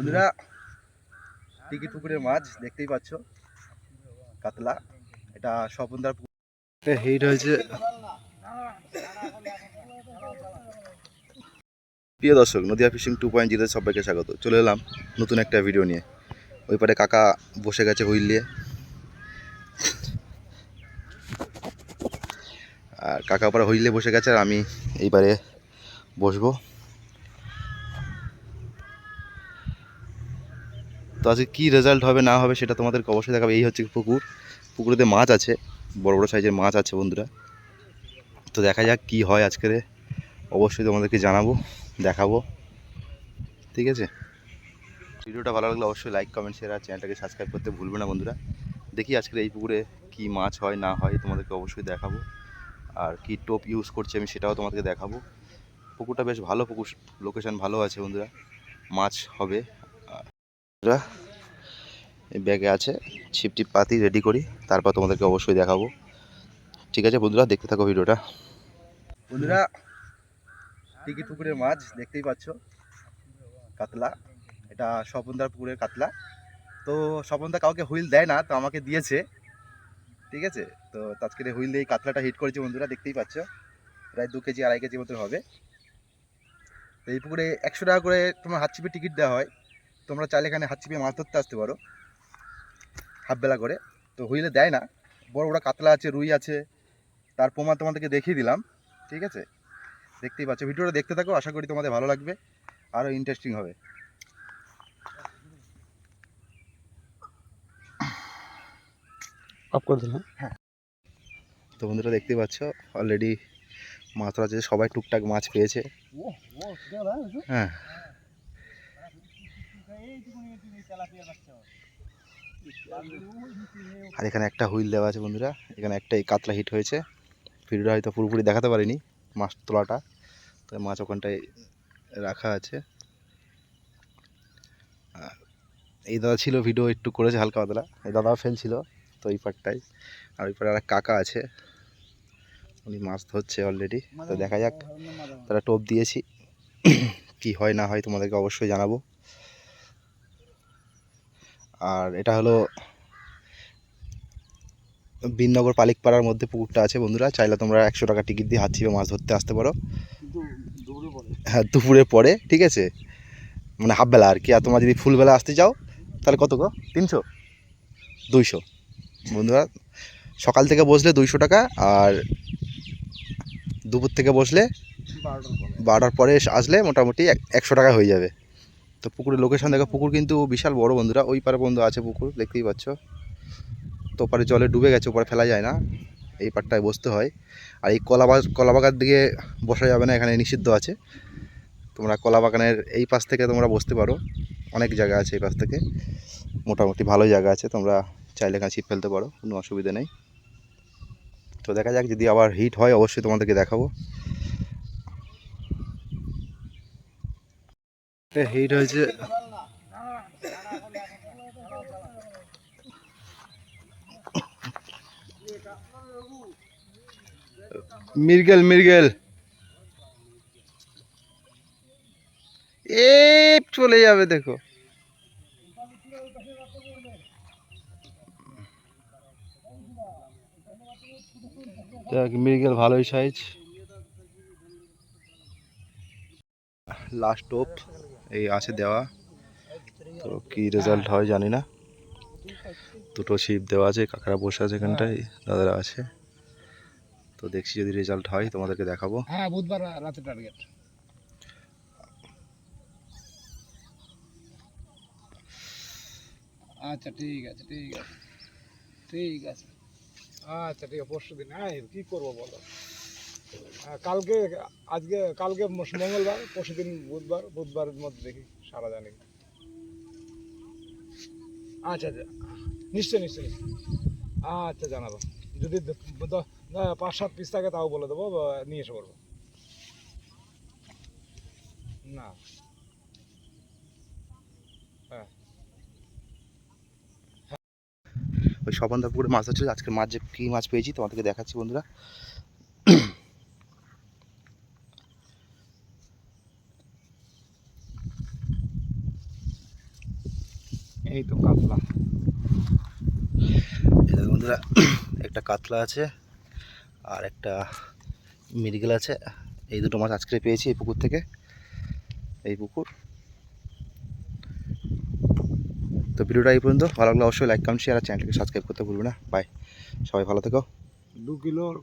বন্ধুরা, টিকি পুকুরের মাছ দেখতেই পাচ্ছ। কাতলা, এটা স্বপনদার হিট হয়েছে প্রিয় দর্শক, Nadia fishing two point zero সবাইকে স্বাগত। চলে এলাম নতুন একটা ভিডিও নিয়ে। ওই পারে কাকা বসে গেছে হুইল নিয়ে। আর কাকা পাড়া হুইলে বসে গেছে আর আমি এইবারে বসবো। তো আজকে কী রেজাল্ট হবে, না হবে সেটা তোমাদেরকে অবশ্যই দেখাবে। এই হচ্ছে পুকুর। পুকুরেতে মাছ আছে, বড় বড় সাইজের মাছ আছে বন্ধুরা। তো দেখা যাক কি হয় আজকের অবশ্যই তোমাদেরকে জানাব, দেখাবো। ঠিক আছে? ভিডিওটা ভালো লাগলে অবশ্যই লাইক কমেন্ট শেয়ার আর চ্যানেলটাকে সাবস্ক্রাইব করতে ভুলবে না বন্ধুরা। দেখি আজকের এই পুকুরে কি মাছ হয়, না হয় তোমাদেরকে অবশ্যই দেখাবো। আর কি টোপ ইউজ করছি আমি সেটাও তোমাদেরকে দেখাবো। পুকুরটা বেশ ভালো পুকুর লোকেশন ভালো আছে বন্ধুরা। মাছ হবে। বন্ধুরা, এই ব্যাগে আছে। ছিপ টিপ পাতি রেডি করি তারপর তোমাদেরকে অবশ্যই দেখাবো। ঠিক আছে বন্ধুরা দেখতে থাকো ভিডিওটা। বন্ধুরা টিকি পুকুরের মাছ দেখতেই পাচ্ছ। কাতলা এটা স্বপনদার পুকুরের কাতলা। তো স্বপনদা কাউকে হুইল দেয় না তো আমাকে দিয়েছে। ঠিক আছে? তো আজকের হুইল দিয়ে কাতলাটা হিট করেছে বন্ধুরা দেখতেই পাচ্ছ। প্রায় দু কেজি আড়াই কেজি মতো হবে। তো এই পুকুরে একশো টাকা করে তোমার হাত চিপে টিকিট দেওয়া হয়। তোমরা চাইলে এখানে হাত চিপিয়ে মাছ ধরতে আসতে পারো। হাফ বেলা করে। তো হুইলে দেয় না। বড় বড় কাতলা আছে রুই আছে তার প্রমাণ তোমাদেরকে দেখিয়ে দিলাম। ঠিক আছে? দেখতেই পাচ্ছ। ভিডিওটা দেখতে থাকো আশা করি তোমাদের ভালো লাগবে। আরও ইন্টারেস্টিং হবে। অফ করে দিলাম। তো বন্ধুরা দেখতেই পাচ্ছ অলরেডি মাছ ধরা আছে। সবাই টুকটাক মাছ পেয়েছে। হ্যাঁ। আর এখানে একটা হুইল দেওয়া আছে বন্ধুরা। এখানে একটা এই কাতলা হিট হয়েছে। ভিডিওটা হয়তো পুরোপুরি দেখাতে পারিনি, মাছ তোলাটা। তো মাছ ওখানটায় রাখা আছে। এই দাদা ছিল ভিডিও একটু করেছে হালকা পাতলা। এই দাদাও ফেলছিল তো এই পারটাই আর ওই পারে আর কাকা আছে। উনি মাছ ধরছে অলরেডি তো দেখা যাক। তারা টোপ দিয়েছি। কি হয় না হয় তোমাদেরকে অবশ্যই জানাব। আর এটা হলো বিননগর পালিকপাড়ার মধ্যে পুকুরটা আছে বন্ধুরা। চাইলে তোমরা একশো টাকা টিকিট দিয়ে হাত ছিপে মাছ ধরতে আসতে পারো। হ্যাঁ দুপুরে পরে ঠিক আছে? মানে হাফবেলা আর কি। আর তোমরা যদি ফুলবেলা আসতে চাও তাহলে কত গো? তিনশো? দুইশো। বন্ধুরা সকাল থেকে বসলে দুইশো টাকা আর দুপুর থেকে বসলে বারোটার পরে। আসলে মোটামুটি একশো টাকা হয়ে যাবে। তো পুকুরের লোকেশান দেখো, পুকুর কিন্তু বিশাল বড় বন্ধুরা, ওই পারে বন্ধু আছে পুকুর, দেখতেই পাচ্ছ। তো পারে জলে ডুবে গেছে, ওপারে ফেলা যায় না, এই পারটায় বসতে হয়। আর এই কলাবাগ কলাবাগার দিকে বসা যাবে না, এখানে নিষিদ্ধ আছে। তোমরা কলাবাগানের এই পাশ থেকে তোমরা বসতে পারো, অনেক জায়গা আছে এই পাশ থেকে। মোটামুটি ভালো জায়গা আছে, তোমরা চাইলে এখানে ছিপ ফেলতে পারো, কোনো অসুবিধা নেই। তো দেখা যাক, যদি আবার হিট হয়, অবশ্যই তোমাদেরকে দেখাবো। হিট হয়েছে। মির্গেল মির্গেল। এ চলে যাবে দেখো। দেখ মৃগেল ভালোই সাইজ। লাস্ট টোপ এই আছে দেওয়া। তো কি রেজাল্ট হয় জানি না। দুটো ছিপ দেওয়া আছে, কাকারা বসে আছে এখানটায়, দাদারা আছে। তো দেখছি যদি রেজাল্ট হয়, তোমাদেরকে দেখাবো। হ্যাঁ বুধবার রাতে টার্গেট আচ্ছা ঠিক আছে ঠিক আছে ঠিক আছে। আচ্ছা ঠিক আছে পরশু দিন হ্যাঁ কী করব বলো? কালকে, আজকে, কালকে মঙ্গলবার, পরশু দিন বুধবার, বুধবারের মধ্যে দেখি, সারা জানি। আচ্ছা আচ্ছা। নিশ্চয় নিশ্চয় নিশ্চয় আচ্ছা জানাব। যদি পাঁচ, সাত পিস থাকে, তাও বলে দেবো নিয়ে এসে পড়ব। না। হ্যাঁ। ওই সবন্ধা পুকুরে মাছ হচ্ছে আজকে মাছ যে কী মাছ পেয়েছি তোমাদেরকে দেখাচ্ছি বন্ধুরা। এই তো কাতলা। বন্ধুরা একটা কাতলা আছে আর একটা মৃগেল আছে। এই দুটো মাছ আজকে পেয়েছি এই পুকুর থেকে। এই পুকুর। তো ভিডিওটা এই পর্যন্ত। ভালো লাগলে অবশ্যই লাইক কমেন্ট শেয়ার আর চ্যানেলটিকে সাবস্ক্রাইব করতে ভুলবে না। বাই সবাই ভালো থেকো। দু কিলোর